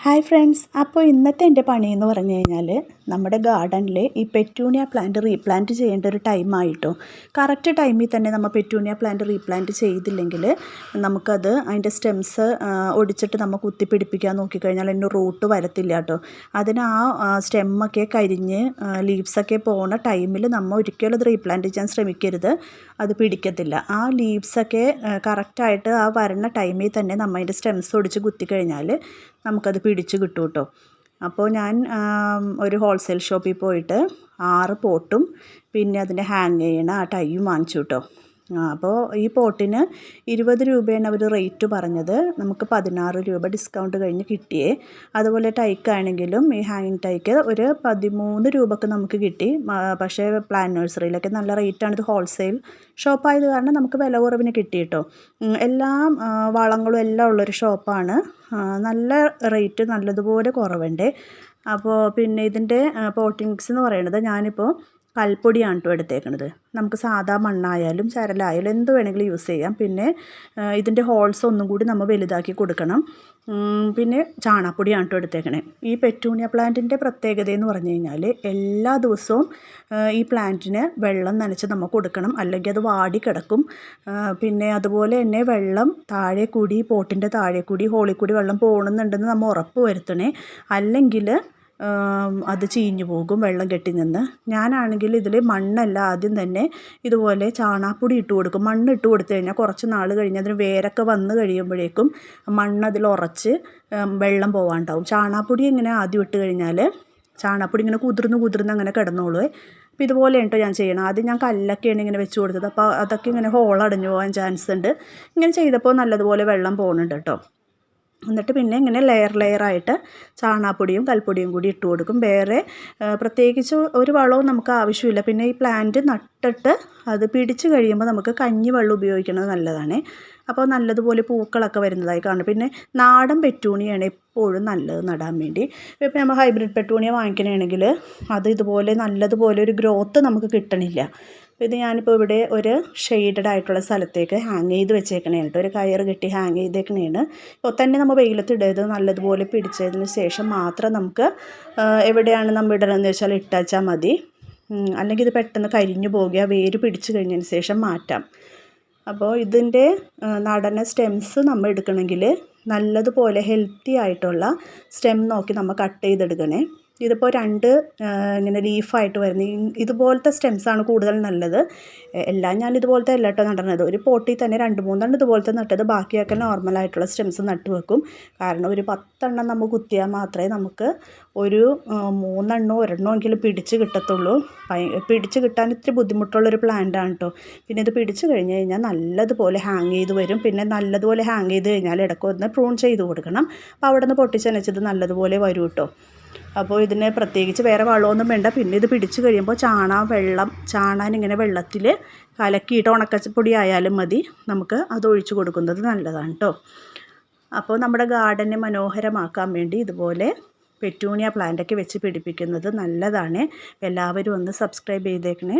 Hi friends അപ്പോൾ ഇന്നത്തെ എന്റെ പണി എന്ന് പറഞ്ഞു കഴിഞ്ഞാൽ നമ്മുടെ ഗാർഡനിൽ ഈ പെറ്റൂണിയ പ്ലാന്റ് റീപ്ലാന്റ് ചെയ്യേണ്ട ഒരു ടൈമായിട്ടോ കറക്റ്റ് ടൈമിൽ തന്നെ നമ്മൾ പെറ്റൂണിയ പ്ലാന്റ് റീപ്ലാന്റ് ചെയ്തില്ലെങ്കിൽ നമുക്കത് അതിന്റെ സ്റ്റെംസ് ഒടിച്ചിട്ട് നമ്മൾ കുത്തിപ്പിടിപ്പിക്കാൻ നോക്കിക്കഴിഞ്ഞാൽ അതിന്റെ റൂട്ട് വരത്തില്ല കേട്ടോ. അതിന് ആ സ്റ്റെമ്മൊക്കെ കരിഞ്ഞ് ലീവ്സൊക്കെ പോണ ടൈമിൽ നമ്മൾ ഒരിക്കലും അത് റീപ്ലാന്റ് ചെയ്യാൻ ശ്രമിക്കരുത്. അത് പിടിക്കത്തില്ല. ആ ലീവ്സൊക്കെ കറക്റ്റായിട്ട് ആ വരണ ടൈമിൽ തന്നെ നമ്മൾ അതിന്റെ സ്റ്റെംസ് ഒടിച്ച് കുത്തിക്കഴിഞ്ഞാൽ നമുക്കത് പിടിച്ച് കിട്ടും കേട്ടോ അപ്പോൾ ഞാൻ ഒരു ഹോൾസെയിൽ ഷോപ്പിൽ പോയിട്ട് ആറ് പോട്ടും പിന്നെ അതിന്റെ ഹാങ് ചെയ്യണ ആ ടൈയും വാങ്ങിച്ചു കേട്ടോ അപ്പോൾ ഈ പോട്ടിന് ഇരുപത് രൂപയാണ് അവർ റേറ്റ് പറഞ്ഞത്. നമുക്ക് പതിനാറ് രൂപ ഡിസ്കൗണ്ട് കഴിഞ്ഞ് കിട്ടിയേ. അതുപോലെ ടൈക്കാണെങ്കിലും ഈ ഹാങ്ങിങ് ടൈക്ക് ഒരു പതിമൂന്ന് രൂപക്ക് നമുക്ക് കിട്ടി. പക്ഷേ പ്ലാൻ നഴ്സറിയിലൊക്കെ നല്ല റേറ്റാണ് ഇത് ഹോൾസെയിൽ ഷോപ്പായത് കാരണം നമുക്ക് വില കുറവിന് കിട്ടി കേട്ടോ എല്ലാം വളങ്ങളും എല്ലാം ഉള്ളൊരു ഷോപ്പാണ് നല്ല റേറ്റ് നല്ലതുപോലെ കുറവുണ്ട്. അപ്പോൾ പിന്നെ ഇതിന്റെ പോട്ടിങ്സ് എന്ന് പറയുന്നത് ഞാനിപ്പോൾ കൽപ്പൊടിയാണ് കേട്ടോ എടുത്തേക്കണത്. നമുക്ക് സാധാ മണ്ണായാലും ചരലായാലും എന്ത് വേണമെങ്കിലും യൂസ് ചെയ്യാം. പിന്നെ ഇതിന്റെ ഹോൾസ് ഒന്നും കൂടി നമ്മൾ വലുതാക്കി കൊടുക്കണം. പിന്നെ ചാണാപ്പൊടിയാണ് കേട്ടോ എടുത്തേക്കണേ. ഈ പെറ്റൂണിയ പ്ലാന്റിന്റെ പ്രത്യേകത എന്ന് പറഞ്ഞു കഴിഞ്ഞാൽ എല്ലാ ദിവസവും ഈ പ്ലാന്റിന് വെള്ളം നനച്ച് നമ്മൾ കൊടുക്കണം. അല്ലെങ്കിൽ അത് വാടി കിടക്കും. പിന്നെ അതുപോലെ തന്നെ വെള്ളം താഴെ കൂടി പോട്ടിന്റെ താഴെ കൂടി ഹോളിൽ കൂടി വെള്ളം പോകണമെന്നുണ്ടെന്ന് നമ്മൾ ഉറപ്പ് വരുത്തണേ. അല്ലെങ്കിൽ അത് ചീഞ്ഞു പോകും വെള്ളം കെട്ടി നിന്ന്. ഞാനാണെങ്കിൽ ഇതിൽ മണ്ണല്ല ആദ്യം തന്നെ ഇതുപോലെ ചാണാപ്പൊടി ഇട്ട് കൊടുക്കും. മണ്ണ് ഇട്ട് കൊടുത്തു കഴിഞ്ഞാൽ കുറച്ച് നാൾ കഴിഞ്ഞ് അതിന് വേരൊക്കെ വന്ന് കഴിയുമ്പോഴേക്കും മണ്ണ് അതിൽ ഉറച്ച് വെള്ളം പോകാണ്ടാവും ചാണാപ്പൊടി ഇങ്ങനെ ആദ്യം ഇട്ട് കഴിഞ്ഞാൽ ചാണാപ്പൊടി ഇങ്ങനെ കുതിർന്ന് കുതിർന്ന് അങ്ങനെ കിടന്നോളൂ അപ്പോൾ ഇതുപോലെ കേട്ടോ ഞാൻ ചെയ്യണം ആദ്യം ഞാൻ കല്ലൊക്കെയാണ് ഇങ്ങനെ വെച്ച് കൊടുത്തത്. അപ്പോൾ അതൊക്കെ ഇങ്ങനെ ഹോളടഞ്ഞു പോകാൻ ചാൻസ് ഉണ്ട് ഇങ്ങനെ ചെയ്തപ്പോൾ നല്ലതുപോലെ വെള്ളം പോകുന്നുണ്ട് കേട്ടോ. എന്നിട്ട് പിന്നെ ഇങ്ങനെ ലെയർ ലെയറായിട്ട് ചാണാപ്പൊടിയും കൽപ്പൊടിയും കൂടി ഇട്ട് കൊടുക്കും. വേറെ പ്രത്യേകിച്ച് ഒരു വളവും നമുക്ക് ആവശ്യമില്ല. പിന്നെ ഈ പ്ലാന്റ് നട്ടിട്ട് അത് പിടിച്ച് കഴിയുമ്പോൾ നമുക്ക് കഞ്ഞി വെള്ളം ഉപയോഗിക്കുന്നത് നല്ലതാണ്. അപ്പോൾ നല്ലതുപോലെ പൂക്കളൊക്കെ വരുന്നതായി കാണും. പിന്നെ നാടൻ പെറ്റൂണിയാണ് എപ്പോഴും നല്ലത് നടാൻ വേണ്ടി. ഇപ്പോൾ നമ്മൾ ഹൈബ്രിഡ് പെറ്റൂണിയ വാങ്ങിക്കണമെങ്കിൽ അത് ഇതുപോലെ നല്ലതുപോലെ ഒരു ഗ്രോത്ത് നമുക്ക് കിട്ടണില്ല. ഇത് ഞാനിപ്പോൾ ഇവിടെ ഒരു ഷെയ്ഡഡ് ആയിട്ടുള്ള സ്ഥലത്തേക്ക് ഹാങ് ചെയ്ത് വെച്ചേക്കണേ ഒരു കയർ കെട്ടി ഹാങ് ചെയ്തേക്കണേണ്. ഇപ്പോൾ തന്നെ നമ്മൾ വെയിലത്തിടരുത് നല്ലതുപോലെ പിടിച്ചതിന് ശേഷം മാത്രം നമുക്ക് എവിടെയാണ് നമ്മൾ ഇടണമെന്ന് വെച്ചാൽ ഇട്ടാച്ചാൽ മതി. അല്ലെങ്കിൽ ഇത് പെട്ടെന്ന് കരിഞ്ഞു പോകുക വേര് പിടിച്ചു കഴിഞ്ഞതിന് ശേഷം മാറ്റാം. അപ്പോൾ ഇതിന്റെ നടന സ്റ്റെംസ് നമ്മൾ എടുക്കണമെങ്കിൽ നല്ലതുപോലെ ഹെൽത്തി ആയിട്ടുള്ള സ്റ്റെം നോക്കി നമ്മൾ കട്ട് ചെയ്തെടുക്കണേ. ഇതിപ്പോൾ രണ്ട് ഇങ്ങനെ ലീഫായിട്ട് വരുന്ന. ഇതുപോലത്തെ സ്റ്റെംസാണ് കൂടുതൽ നല്ലത്. എല്ലാം ഞാൻ ഇതുപോലത്തെ അല്ല കേട്ടോ നടണത് ഒരു പോട്ടിൽ തന്നെ രണ്ട് മൂന്നെണ്ണം ഇതുപോലത്തെ നട്ടത്. ബാക്കിയൊക്കെ നോർമലായിട്ടുള്ള സ്റ്റെംസ് നട്ട് വെക്കും. കാരണം ഒരു പത്തെണ്ണം നമ്മൾ കുത്തിയാൽ മാത്രമേ നമുക്ക് ഒരു മൂന്നെണ്ണോ ഒരെണ്ണോ എങ്കിലും പിടിച്ച് കിട്ടത്തുള്ളൂ. പിടിച്ച് കിട്ടാൻ ഇത്തിരി ബുദ്ധിമുട്ടുള്ളൊരു പ്ലാന്റാണ് കേട്ടോ പിന്നെ ഇത് പിടിച്ച് കഴിഞ്ഞ് കഴിഞ്ഞാൽ നല്ലതുപോലെ ഹാങ് ചെയ്ത് വരും. പിന്നെ നല്ലതുപോലെ ഹാങ് ചെയ്ത് കഴിഞ്ഞാൽ ഇടയ്ക്ക് ഒന്ന് പ്രൂൺ ചെയ്ത് കൊടുക്കണം. അപ്പോൾ അവിടെ നിന്ന് പൊട്ടിച്ചനച്ചത് നല്ലതുപോലെ വരും കേട്ടോ അപ്പോൾ ഇതിനെ പ്രത്യേകിച്ച് വേറെ വളമൊന്നും വേണ്ട. പിന്നെ ഇത് പിടിച്ച് കഴിയുമ്പോൾ ചാണാൻ വെള്ളം ചാണാൻ ഇങ്ങനെ വെള്ളത്തിൽ കലക്കിയിട്ട് ഉണക്കപ്പൊടി ആയാലും മതി. നമുക്ക് അത് ഒഴിച്ചു കൊടുക്കുന്നത് നല്ലതാണ് കേട്ടോ അപ്പോൾ നമ്മുടെ ഗാർഡനെ മനോഹരമാക്കാൻ വേണ്ടി ഇതുപോലെ പെറ്റൂണിയ പ്ലാന്റൊക്കെ വെച്ച് പിടിപ്പിക്കുന്നത് നല്ലതാണ്. എല്ലാവരും ഒന്ന് സബ്സ്ക്രൈബ് ചെയ്തേക്കണേ.